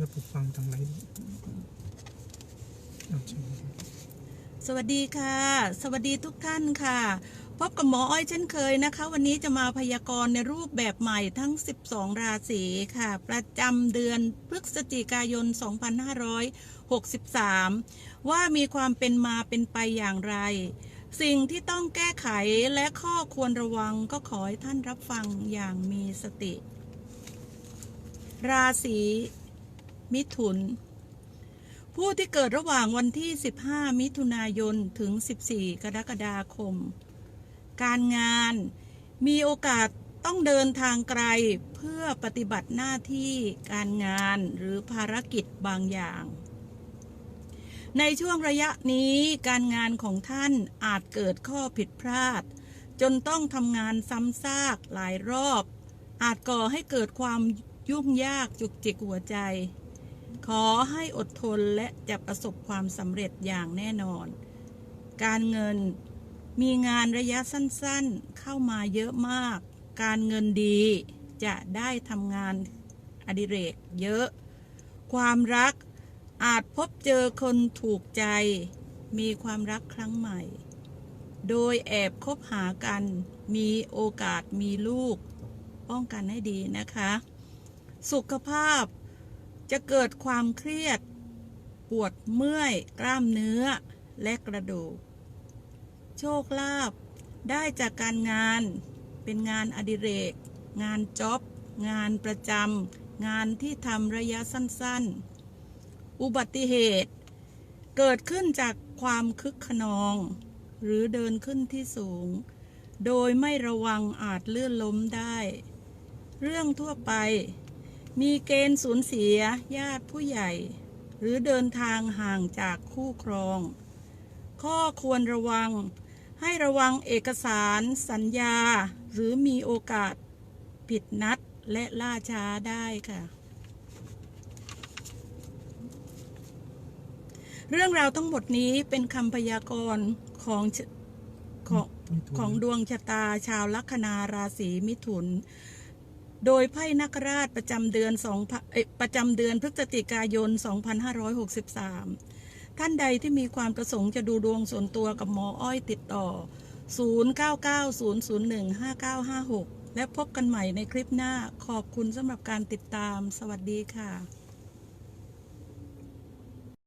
ระบบฟังทางไลน์เอาเชิญครับสวัสดีค่ะ สวัสดีทุกท่านค่ะ พบกับหมออ้อยเช่นเคยนะคะ วันนี้จะมาพยากรณ์ในรูปแบบใหม่ทั้ง 12 ราศีค่ะ ประจำเดือนพฤศจิกายน 2563 ว่ามีความเป็นมาเป็นไปอย่างไร สิ่งที่ต้องแก้ไขและข้อควรระวังก็ขอให้ท่านรับฟังอย่างมีสติ ราศี มิถุน ผู้ที่เกิดระหว่างวันที่ 15 มิถุนายน ถึง 14 กรกฎาคม การงานมีโอกาสต้องเดินทางไกลเพื่อปฏิบัติหน้าที่การงานหรือภารกิจบางอย่าง ในช่วงระยะนี้การงานของท่านอาจเกิดข้อผิดพลาด จนต้องทำงานซ้ำซากหลายรอบ อาจก่อให้เกิดความยุ่งยากจุกจิกหัวใจ ขอให้อดทนและจะประสบความสำเร็จอย่างแน่นอน การเงินมีงานระยะสั้นๆ เข้ามาเยอะมาก การเงินดีจะได้ทำงานอดิเรกเยอะ ความรักอาจพบเจอคนถูกใจ มีความรักครั้งใหม่ โดยแอบคบหากัน มีโอกาสมีลูก ป้องกันให้ดีนะคะ สุขภาพ จะเกิดความเครียด ปวดเมื่อย กล้ามเนื้อ และกระดูก โชคลาภได้จากการงาน เป็นงานอดิเรก งานจ็อบ งานประจำ งานที่ทำระยะสั้นๆ อุบัติเหตุ เกิดขึ้นจากความคึกขนอง หรือเดินขึ้นที่สูง โดยไม่ระวังอาจเลื่อนล้มได้ เรื่องทั่วไป มีเกณฑ์สูญเสียญาติผู้ใหญ่ หรือเดินทางห่างจากคู่ครอง ข้อควรระวัง ให้ระวังเอกสาร สัญญา หรือมีโอกาสผิดนัดและล่าช้าได้ค่ะ เรื่องราวทั้งหมดนี้เป็นคำพยากรณ์ของของของดวงชะตาชาวลัคนาราศีมิถุน โดยไพ่นักราชประจำเดือน2ประจำเดือนพฤศจิกายน 2563 ท่านใดที่มีความประสงค์จะดูดวงส่วนตัวกับหมออ้อยติดต่อ 0990015956 และพบกันใหม่ในคลิปหน้าขอบคุณสำหรับการติดตาม สวัสดีค่ะ